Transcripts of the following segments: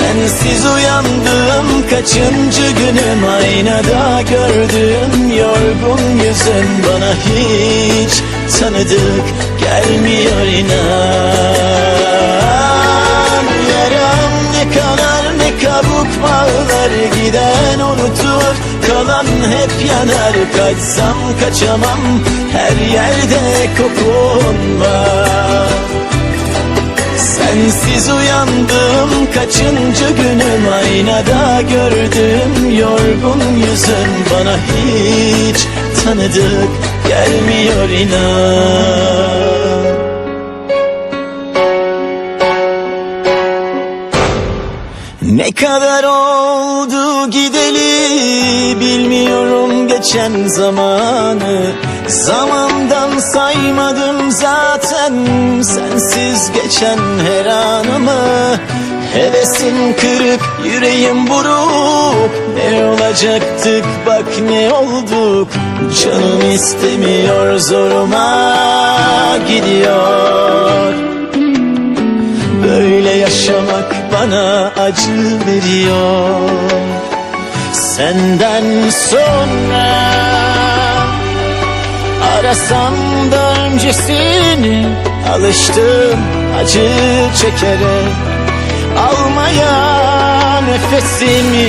Sensiz uyandım kaçıncı günüm? Aynada gördüğüm yorgun yüzün Bana hiç tanıdık gelmiyor inan. Yaram ne kanar ne kabuk bağlar Giden unutur kalan hep yanar. Kaçsam kaçamam her yerde kokun var Sensiz uyandım kaçıncı günüm? Aynada gördüm yorgun yüzün Bana hiç tanıdık gelmiyor inan Ne kadar oldu gideli bilmiyorum geçen zamanı. Zamandan saymadım zaten sensiz geçen her anımı. Hevesim kırık yüreğim buruk. Ne olacaktık bak ne olduk. Canım istemiyor zoruma gidiyor bana acı veriyor. Senden sonra Arasam da öncesini Alıştım acı çekerek Almaya nefesimi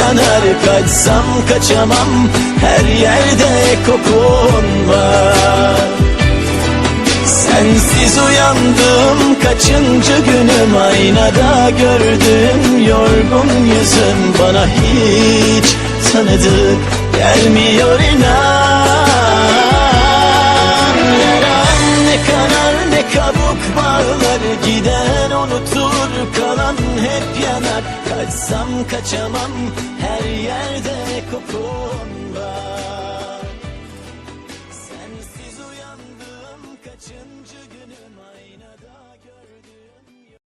yanar Kaçsam kaçamam her yerde kokun var. Sensiz uyandım kaçıncı günüm Aynada gördüm yorgun yüzün Bana hiç tanıdık gelmiyor inan bağlar Giden unutur kalan hep yanar. Kaçsam kaçamam her yerde kokun